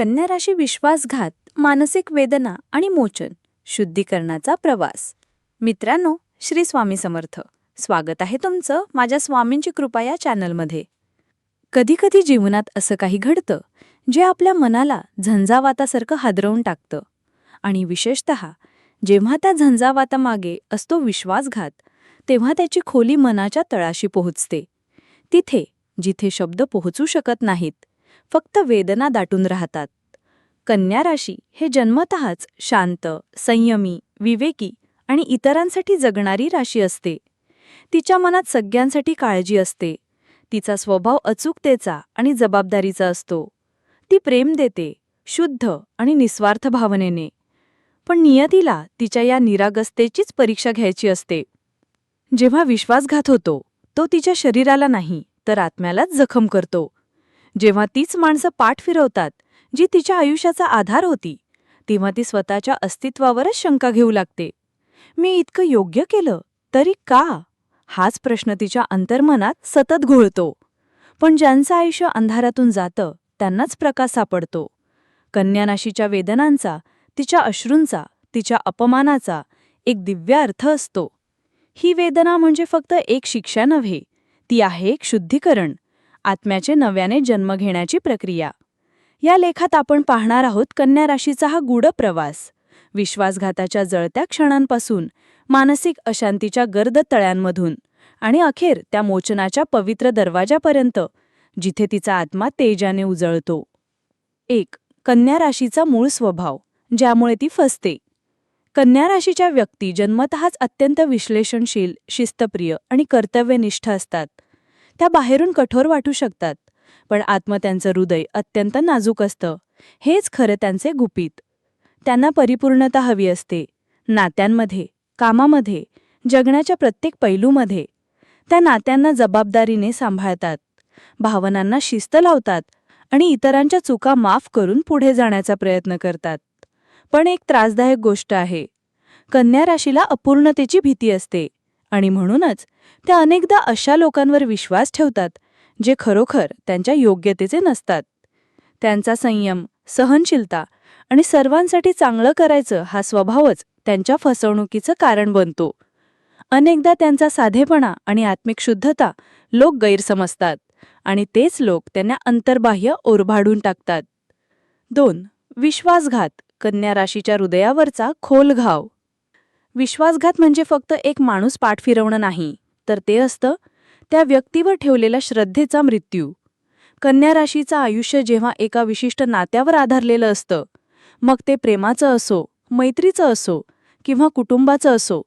कन्या राशी विश्वासघात मानसिक वेदना आणि मोचन शुद्धीकरणाचा प्रवास. मित्रांनो श्री स्वामी समर्थ. स्वागत आहे तुमचं माझ्या स्वामींची कृपा या चॅनलमध्ये. कधीकधी जीवनात असं काही घडतं जे आपल्या मनाला झंझावातासारखं हादरवून टाकतं. आणि विशेषत जेव्हा त्या झंझावातामागे असतो विश्वासघात तेव्हा त्याची खोली मनाच्या तळाशी पोहोचते. तिथे जिथे शब्द पोहोचू शकत नाहीत फक्त वेदना दाटून राहतात. कन्या राशी हे जन्मतःच शांत संयमी विवेकी आणि इतरांसाठी जगणारी राशी असते. तिच्या मनात सगळ्यांसाठी काळजी असते. तिचा स्वभाव अचूकतेचा आणि जबाबदारीचा असतो. ती प्रेम देते शुद्ध आणि निस्वार्थ भावनेने. पण नियतीला तिच्या या निरागस्तेचीच परीक्षा घ्यायची असते. जेव्हा विश्वासघात होतो तो तिच्या शरीराला नाही तर आत्म्यालाच जखम करतो. जेव्हा तीच माणसं पाठ फिरवतात जी तिच्या आयुष्याचा आधार होती तेव्हा ती स्वतःच्या अस्तित्वावरच शंका घेऊ लागते. मी इतकं योग्य केलं तरी का? हाच प्रश्न तिच्या अंतर्मनात सतत घोळतो. पण ज्यांचं आयुष्य अंधारातून जातं त्यांनाच प्रकाश सापडतो. कन्यानाशीच्या वेदनांचा तिच्या अश्रूंचा तिच्या अपमानाचा एक दिव्य अर्थ असतो. ही वेदना म्हणजे फक्त एक शिक्षा नव्हे ती आहे एक शुद्धीकरण. आत्म्याचे नव्याने जन्म घेण्याची प्रक्रिया. या लेखात आपण पाहणार आहोत कन्या राशीचा हा गूढ प्रवास. विश्वासघाताच्या जळत्या क्षणांपासून मानसिक अशांतीच्या गर्द तळ्यांमधून आणि अखेर त्या मोचनाच्या पवित्र दरवाजापर्यंत जिथे तिचा आत्मा तेजाने उजळतो. एक कन्या राशीचा मूळ स्वभाव ज्यामुळे ती फसते. कन्या राशीच्या व्यक्ती जन्मतःच अत्यंत विश्लेषणशील शिस्तप्रिय आणि कर्तव्यनिष्ठ असतात. त्या बाहेरून कठोर वाटू शकतात. पण आत्म त्यांचं हृदय अत्यंत नाजूक असतं. हेच खरं त्यांचे गुपित. त्यांना परिपूर्णता हवी असते. नात्यांमध्ये कामामध्ये जगण्याच्या प्रत्येक पैलूमध्ये. त्या नात्यांना जबाबदारीने सांभाळतात. भावनांना शिस्त लावतात आणि इतरांच्या चुका माफ करून पुढे जाण्याचा प्रयत्न करतात. पण एक त्रासदायक गोष्ट आहे. कन्या राशीला अपूर्णतेची भीती असते. आणि म्हणूनच त्या अनेकदा अशा लोकांवर विश्वास ठेवतात जे खरोखर त्यांच्या योग्यतेचे नसतात. त्यांचा संयम सहनशीलता आणि सर्वांसाठी चांगलं करायचं हा स्वभावच त्यांच्या फसवणुकीचं कारण बनतो. अनेकदा त्यांचा साधेपणा आणि आत्मिक शुद्धता लोक गैरसमजतात आणि तेच लोक त्यांना अंतर्बाह्य ओरभाडून टाकतात. दोन विश्वासघात कन्या राशीच्या हृदयावरचा खोल घाव विश्वासघात म्हणजे फक्त एक माणूस पाठ फिरवणं नाही तर ते असतं त्या व्यक्तीवर ठेवलेला श्रद्धेचा मृत्यू. कन्या राशीचं आयुष्य जेव्हा एका विशिष्ट नात्यावर आधारलेलं असतं मग ते प्रेमाचं असो मैत्रीचं असो किंवा कुटुंबाचं असो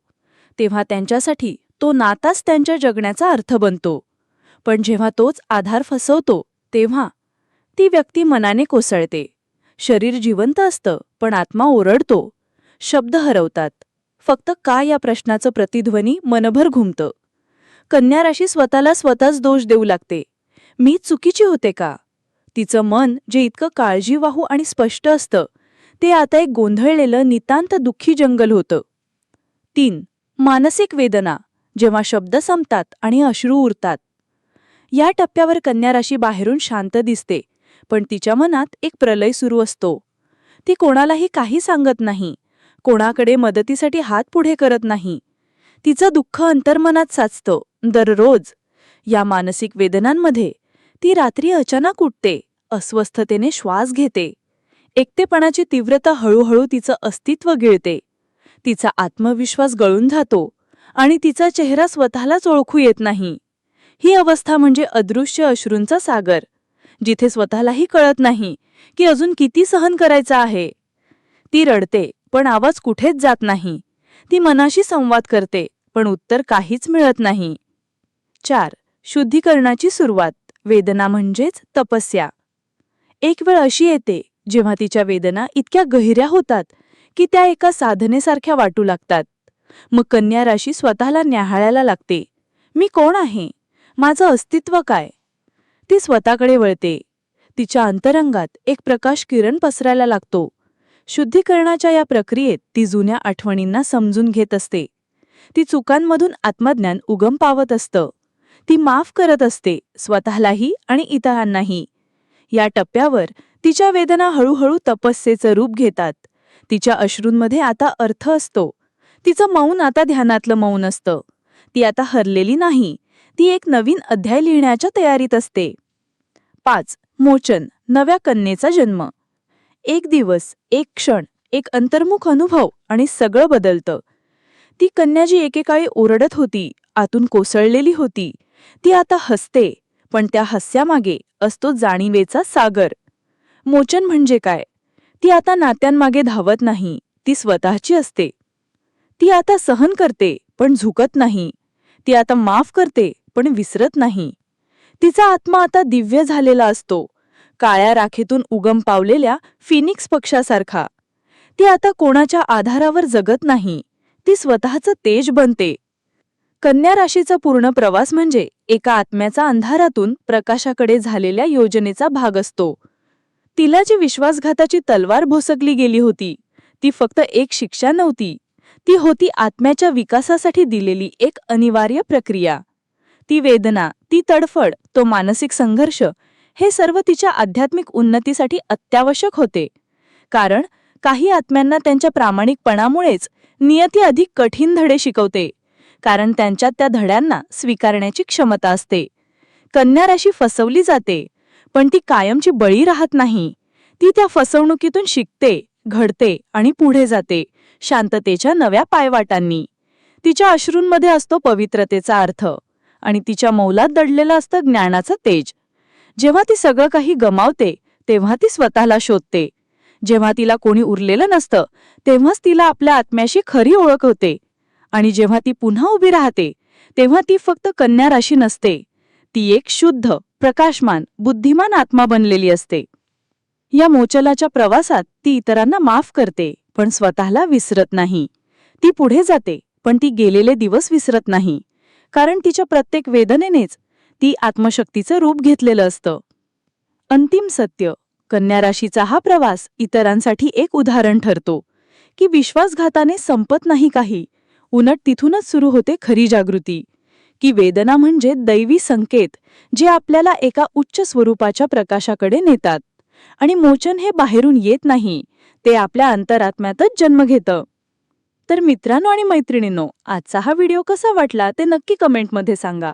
तेव्हा त्यांच्यासाठी तो नाताच त्यांच्या जगण्याचा अर्थ बनतो. पण जेव्हा तोच आधार फसवतो तेव्हा ती व्यक्ती मनाने कोसळते. शरीर जिवंत असतं पण आत्मा ओरडतो. शब्द हरवतात. फक्त का या प्रश्नाचं प्रतिध्वनी मनभर घुमतं? कन्या राशी स्वतःला स्वतःच दोष देऊ लागते. मी चुकीची होते का? तिचं मन जे इतकं काळजीवाहू आणि स्पष्ट असतं ते आता एक गोंधळलेलं नितांत दुःखी जंगल होतं. तीन मानसिक वेदना जेव्हा शब्द संपतात आणि अश्रू उरतात. या टप्प्यावर कन्या राशी बाहेरून शांत दिसते पण तिच्या मनात एक प्रलय सुरू असतो. ती कोणालाही काही सांगत नाही. कोणाकडे मदतीसाठी हात पुढे करत नाही. तिचं दुःख अंतर्मनात साचतं. दररोज या मानसिक वेदनांमध्ये ती रात्री अचानक उठते अस्वस्थतेने श्वास घेते. एकटेपणाची तीव्रता हळूहळू तिचं अस्तित्व गिळते. तिचा आत्मविश्वास गळून जातो आणि तिचा चेहरा स्वतःलाच ओळखू येत नाही. ही अवस्था म्हणजे अदृश्य अश्रूंचा सागर जिथे स्वतःलाही कळत नाही की अजून किती सहन करायचं आहे. ती रडते. पण आवाज कुठेच जात नाही. ती मनाशी संवाद करते पण उत्तर काहीच मिळत नाही. चार. शुद्धीकरणाची सुरुवात. वेदना म्हणजेच तपस्या. एक वेळ अशी येते जेव्हा तिच्या वेदना इतक्या गहिऱ्या होतात की त्या एका साधनेसारख्या वाटू लागतात. मग कन्या राशी स्वतःला न्याहाळायला लागते. मी कोण आहे? माझं अस्तित्व काय? ती स्वतःकडे वळते. तिच्या अंतरंगात एक प्रकाश किरण पसरायला लागतो. शुद्धीकरणाच्या या प्रक्रियेत ती जुन्या आठवणींना समजून घेत असते. ती चुकांमधून आत्मज्ञान उगम पावत असतं. ती माफ करत असते स्वतःलाही आणि इतरांनाही. या टप्प्यावर तिच्या वेदना हळूहळू तपस्येचं रूप घेतात. तिच्या अश्रूंमध्ये आता अर्थ असतो. तिचं मौन आता ध्यानातलं मौन असतं. ती आता हरलेली नाही. ती एक नवीन अध्याय लिहिण्याच्या तयारीत असते. पाच. मोचन. नव्या कन्येचा जन्म. एक दिवस एक क्षण एक अंतर्मुख अनुभव आणि सगळं बदलतं. ती कन्या जी एकेकाळी ओरडत होती आतून कोसळलेली होती. ती आता हसते पण त्या हस्यामागे असतो जाणीवेचा सागर. मोचन म्हणजे काय? ती आता नात्यांमागे धावत नाही ती स्वतःची असते. ती आता सहन करते पण झुकत नाही. ती आता माफ करते पण विसरत नाही. तिचा आत्मा आता दिव्य झालेला असतो काळ्या राखेतून उगम पावलेल्या फिनिक्स पक्षासारखा. ती आता कोणाच्या आधारावर जगत नाही. ती स्वतःचं तेज बनते. कन्या राशीचा पूर्ण प्रवास म्हणजे एका आत्म्याचा अंधारातून प्रकाशाकडे झालेल्या योजनेचा भाग असतो. तिला जी विश्वासघाताची तलवार भोसकली गेली होती ती फक्त एक शिक्षा नव्हती. ती होती आत्म्याच्या विकासासाठी दिलेली एक अनिवार्य प्रक्रिया. ती वेदना ती तडफड तो मानसिक संघर्ष हे सर्व तिच्या आध्यात्मिक उन्नतीसाठी अत्यावश्यक होते. कारण काही आत्म्यांना त्यांच्या प्रामाणिकपणामुळेच नियती अधिक कठीण धडे शिकवते. कारण त्यांच्यात त्या धड्यांना स्वीकारण्याची क्षमता असते. कन्या राशी फसवली जाते पण ती कायमची बळी राहत नाही. ती त्या फसवणुकीतून शिकते घडते आणि पुढे जाते शांततेच्या नव्या पायवाटांनी. तिच्या अश्रूंमध्ये असतो पवित्रतेचा अर्थ आणि तिच्या मौलात दडलेलं असतं ज्ञानाचं तेज. जेव्हा ती सगळं काही गमावते तेव्हा ती स्वतःला शोधते. जेव्हा तिला कोणी उरलेलं नसतं तेव्हाच तिला आपल्या आत्म्याशी खरी ओळख होते. आणि जेव्हा ती पुन्हा उभी राहते तेव्हा ती फक्त कन्या राशी नसते. ती एक शुद्ध प्रकाशमान बुद्धिमान आत्मा बनलेली असते. या मोचलाच्या प्रवासात ती इतरांना माफ करते पण स्वतःला विसरत नाही. ती पुढे जाते पण ती गेलेले दिवस विसरत नाही. कारण तिच्या प्रत्येक वेदनेनेच ती आत्मशक्तीचं रूप घेतलेलं असतं. अंतिम सत्य कन्या राशीचा हा प्रवास इतरांसाठी एक उदाहरण ठरतो की विश्वासघाताने संपत नाही काही उलट तिथूनच सुरू होते खरी जागृती की वेदना म्हणजे दैवी संकेत जे आपल्याला एका उच्च स्वरूपाच्या प्रकाशाकडे नेतात आणि मोचन हे बाहेरून येत नाही ते आपल्या अंतरात्म्यातच जन्म घेतं. तर मित्रांनो आणि मैत्रिणींनो आजचा हा व्हिडिओ कसा वाटला ते नक्की कमेंटमध्ये सांगा.